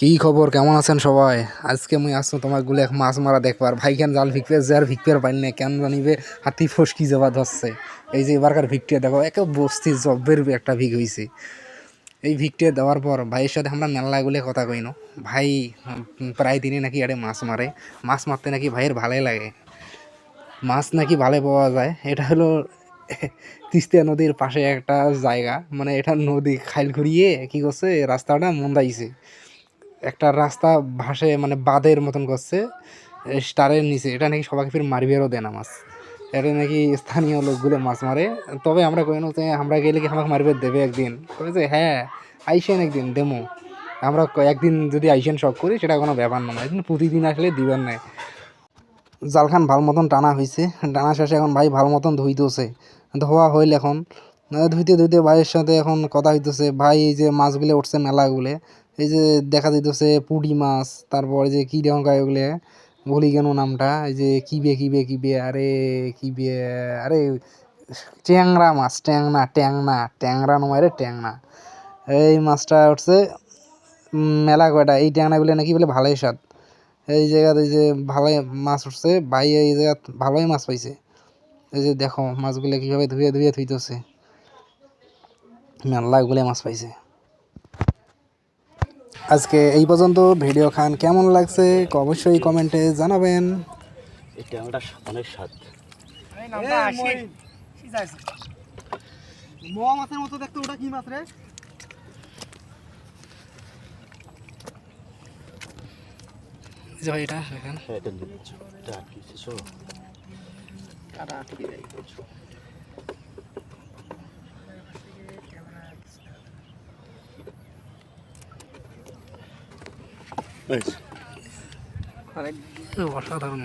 কি খবর? কেমন আছেন সবাই? আজকে মুই আসছো তোমার গুলে এক মাছ মারা দেখবার। ভাইখান জাল ভিকপে যে আর ভিকপের পাইল না কেন জানিবে? হাতি ফসকি যাবা ধরছে। এই যে এবারকার ভিকটিয়া দেখো, একে বস্তি জব্বের একটা ভিক হয়েছে এই ভিকটিয়া দেওয়ার পর ভাইয়ের সাথে আমরা মেলা গুলে কথা কইন। ভাই প্রায় দিনে নাকি আরে মাছ মারে। মাছ মারতে নাকি ভাইয়ের ভালোই লাগে। মাছ নাকি ভালো পাওয়া যায়। এটা হলো তিস্তা নদীর পাশে একটা জায়গা। মানে এটা নদী খাইল ঘুরিয়ে কি করছে? রাস্তাটা মন্দাইছে। একটা রাস্তা ভাসে মানে বাঁধের মতন করছে স্টারের নিচে। এটা নাকি সবাইকে ফির মারবেরও দেয় না মাছ। এটা নাকি স্থানীয় লোকগুলো মাছ মারে। তবে আমরা কই যে আমরা গেলে কি আমাকে মারবে দেবে একদিন? কই যে হ্যাঁ আইসেন একদিন, দেমো। আমরা একদিন যদি আইসেন শখ করি, সেটা কোনো ব্যাপার না। একদিন প্রতিদিন আসলে দিবেন না। জালখান ভালো মতন টানা হয়েছে টানা শেষে এখন ভাই ভালো মতন ধুইতেছে। ধোয়া হইল এখন। ধুইতে ধুইতে ভাইয়ের সাথে এখন কথা হইতেছে। ভাই এই যে মাছগুলো উঠছে মেলাগুলো এই যে দেখা যাইতেছে পুঁটি মাছ, তারপর যে কী রকম গায়ে ওগুলো ভুলি কেন নামটা? এই যে কিবে কিবে কিবে, আরে কিবে, আরে ট্যাংরা মাছ, ট্যাংনা ট্যাংনা, ট্যাংরা নয় রে ট্যাংনা। এই মাছটা উঠছে মেলা কয়টা? এই ট্যাংনাগুলো নাকি বলে ভালোই স্বাদ। এই জায়গাতে যে ভালোই মাছ উঠছে, ভাই এই জায়গা ভালোই মাছ পাইছে। এই যে দেখো মাছগুলো কীভাবে ধুয়ে ধুয়ে থুইতেছে। মেলাগুলো মাছ পাইছে। আজকে এই পর্যন্ত ভিডিও খান কেমন লাগছে অবশ্যই কমেন্টে জানাবেন। এই ট্যাংরাটা অনেক স্বাদ মোয়া মাছের মতো দেখতে ওটা কি মাছ রে যে ভাই এটা দেখেন এটা নিচ্ছ এটা আটকেছিস ও বেশ অসাধারণ